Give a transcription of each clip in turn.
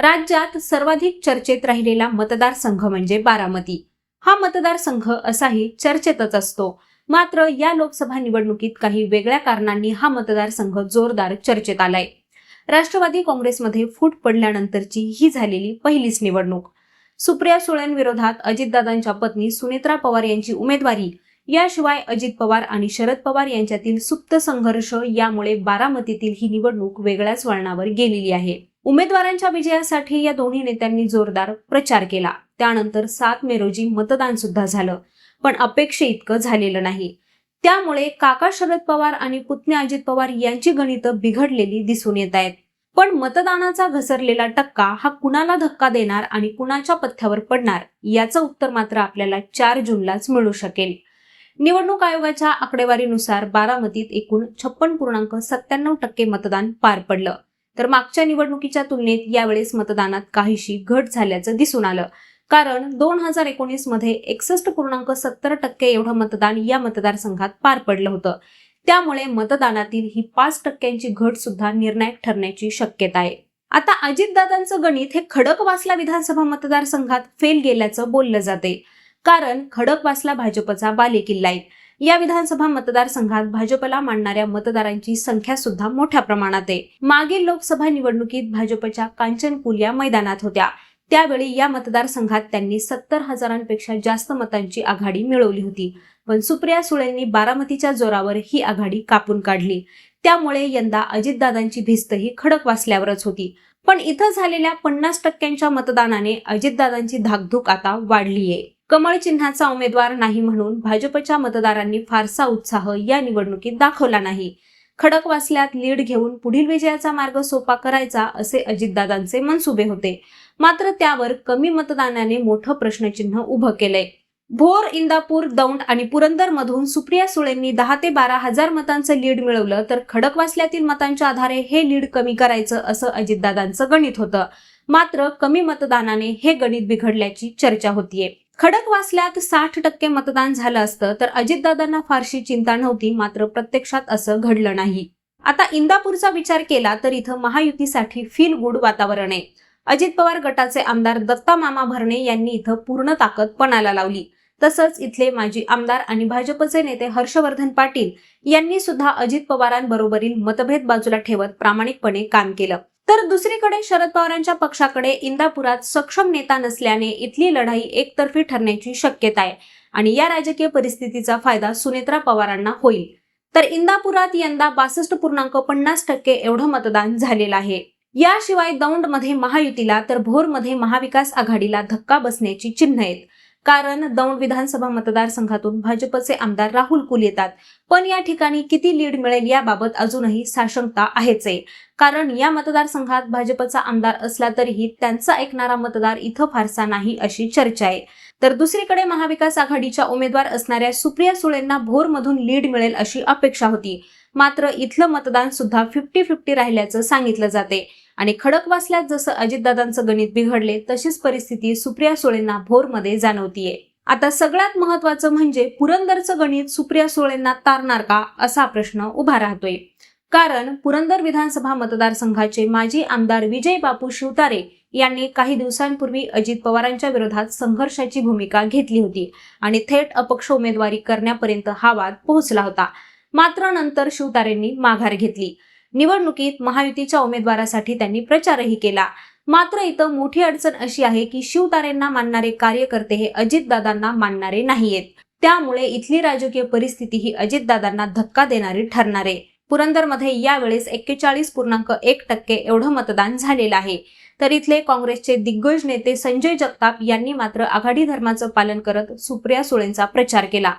राज्यात सर्वाधिक चर्चेत राहिलेला मतदारसंघ म्हणजे बारामती. हा मतदारसंघ असाही चर्चेतच असतो. मात्र या लोकसभा निवडणुकीत काही वेगळ्या कारणांनी हा मतदारसंघ जोरदार चर्चेत आलाय. राष्ट्रवादी काँग्रेसमध्ये फूट पडल्यानंतरची ही झालेली पहिलीच निवडणूक. सुप्रिया सुळेंविरोधात अजितदादांच्या पत्नी सुनेत्रा पवार यांची उमेदवारी. याशिवाय अजित पवार आणि शरद पवार यांच्यातील सुप्त संघर्ष यामुळे बारामतीतील ही निवडणूक वेगळ्याच वळणावर गेलेली आहे. उमेदवारांच्या विजयासाठी या दोन्ही नेत्यांनी जोरदार प्रचार केला. त्यानंतर सात मे रोजी मतदान सुद्धा झालं. पण अपेक्षे इतकं झालेलं नाही. त्यामुळे काका शरद पवार आणि पुतणे अजित पवार यांची गणितं बिघडलेली दिसून येत आहेत. पण मतदानाचा घसरलेला टक्का हा कुणाला धक्का देणार आणि कुणाच्या पथ्यावर पडणार याचं उत्तर मात्र आपल्याला चार जूनलाच मिळू शकेल. निवडणूक आयोगाच्या आकडेवारीनुसार बारामतीत एकूण छप्पन पूर्णांक सत्त्याण्णव टक्के मतदान पार पडलं. तर मागच्या निवडणुकीच्या तुलनेत यावेळेस मतदानात काहीशी घट झाल्याचं दिसून आलं. कारण दोन हजार एकोणीसमध्ये एकसष्ट पूर्णांक सत्तर टक्के एवढं मतदान या मतदारसंघात पार पडलं होतं. त्यामुळे मतदानातील ही पाच टक्क्यांची घट सुद्धा निर्णायक ठरण्याची शक्यता आहे. आता अजितदादांचं गणित हे खडकवासला विधानसभा मतदारसंघात फेल गेल्याचं बोललं जाते. कारण खडकवासला भाजपचा बालेकिल्ला आहे. या विधानसभा मतदारसंघात भाजपला मानणाऱ्या मतदारांची संख्या सुद्धा मोठ्या प्रमाणात आहे. मागील लोकसभा निवडणुकीत भाजपच्या कांचनपूल या मैदानात होत्या. त्यावेळी या मतदारसंघात त्यांनी सत्तर हजारांपेक्षा जास्त मतांची आघाडी मिळवली होती. पण सुप्रिया सुळेंनी बारामतीच्या जोरावर ही आघाडी कापून काढली. त्यामुळे यंदा अजितदादांची भिस्त ही खडकवासल्यावरच होती. पण इथं झालेल्या पन्नास टक्क्यांच्या मतदानाने अजितदादांची धाकधूक आता वाढलीये. कमळ चिन्हाचा उमेदवार नाही म्हणून भाजपच्या मतदारांनी फारसा उत्साह या निवडणुकीत दाखवला नाही. खडकवासल्यात लीड घेऊन पुढील विजयाचा मार्ग सोपा करायचा असे अजितदादांचे मनसुबे होते. मात्र त्यावर कमी मतदानाने मोठं प्रश्नचिन्ह उभं केलंय. भोर इंदापूर दौंड आणि पुरंदर मधून सुप्रिया सुळेंनी दहा ते बारा हजार मतांचं लीड मिळवलं तर खडकवासल्यातील मतांच्या आधारे हे लीड कमी करायचं असं अजितदादांचं गणित होतं. मात्र कमी मतदानाने हे गणित बिघडल्याची चर्चा होतीये. खडकवासल्यात साठ टक्के मतदान झालं असतं तर अजितदादांना फारशी चिंता नव्हती मात्र प्रत्यक्षात असं घडलं नाही. आता इंदापूरचा विचार केला तर इथं महायुतीसाठी फील गुड वातावरण आहे. अजित पवार गटाचे आमदार दत्ता मामा भरणे यांनी इथं पूर्ण ताकद पणाला लावली. तसंच इथले माजी आमदार आणि भाजपचे नेते हर्षवर्धन पाटील यांनी सुद्धा अजित पवारांबरोबरील मतभेद बाजूला ठेवत प्रामाणिकपणे काम केलं. तर दुसरीकडे शरद पवारांच्या पक्षाकडे इंदापुरात सक्षम नेता नसल्याने इथली लढाई एकतर्फी ठरण्याची शक्यता आहे आणि या राजकीय परिस्थितीचा फायदा सुनेत्रा पवारांना होईल. तर इंदापुरात यंदा बासष्ट पूर्णांक पन्नास टक्के एवढं मतदान झालेलं आहे. याशिवाय दौंडमध्ये महायुतीला तर भोरमध्ये महाविकास आघाडीला धक्का बसण्याची चिन्ह आहेत. कारण दौंड विधानसभा मतदारसंघातून भाजपचे आमदार राहुल कुल येतात. पण या ठिकाणी किती लीड मिळेल याबाबत अजूनही साशंकता आहेच आहे कारण या मतदारसंघात भाजपचा आमदार असला तरीही त्यांचा ऐकणारा मतदार इथं फारसा नाही अशी चर्चा आहे तर दुसरीकडे महाविकास आघाडीच्या उमेदवार असणाऱ्या सुप्रिया सुळेंना भोरमधून लीड मिळेल अशी अपेक्षा होती. मात्र इथलं मतदान सुद्धा फिफ्टी फिफ्टी राहिल्याचं सांगितलं जाते आणि खडकवासल्यात जसं अजितदादांचं गणित बिघडले तशीच परिस्थिती सुप्रिया सुळेंना भोरमध्ये जाणवतीये. आता सगळ्यात महत्वाचं म्हणजे पुरंदरचं गणित सुप्रिया सुळेंना तारणार का असा प्रश्न उभा राहतोय. कारण पुरंदर विधानसभा मतदारसंघाचे माजी आमदार विजय बापू शिवतारे यांनी काही दिवसांपूर्वी अजित पवारांच्या विरोधात संघर्षाची भूमिका घेतली होती आणि थेट अपक्ष उमेदवारी करण्यापर्यंत हा वाद पोहोचला होता. मात्र नंतर शिवतारेंनी माघार घेतली. निवडणुकीत महायुतीच्या उमेदवारासाठी त्यांनी प्रचारही केला. मात्र इथं मोठी अडचण अशी आहे की शिवतारेंना मानणारे कार्यकर्ते हे अजितदादांना मानणारे नाहीयेत. त्यामुळे इथली राजकीय परिस्थिती ही अजितदादांना धक्का देणारी ठरणार आहे. पुरंदरमध्ये यावेळेस एक्केचाळीस पूर्णांक एक टक्के एवढं मतदान झालेलं आहे. तर इथले काँग्रेसचे दिग्गज नेते संजय जगताप यांनी मात्र आघाडी धर्माचं पालन करत सुप्रिया सुळेंचा प्रचार केला.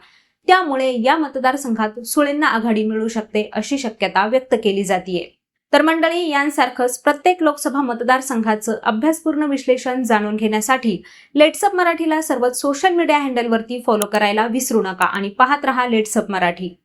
त्यामुळे या मतदारसंघात सुळेंना आघाडी मिळू शकते अशी शक्यता व्यक्त केली जातीये. तर मंडळी यांसारखंच प्रत्येक लोकसभा मतदारसंघाचं अभ्यासपूर्ण विश्लेषण जाणून घेण्यासाठी लेट्सअप मराठीला सर्व सोशल मीडिया हँडलवरती फॉलो करायला विसरू नका आणि पाहत रहा लेट्सअप मराठी.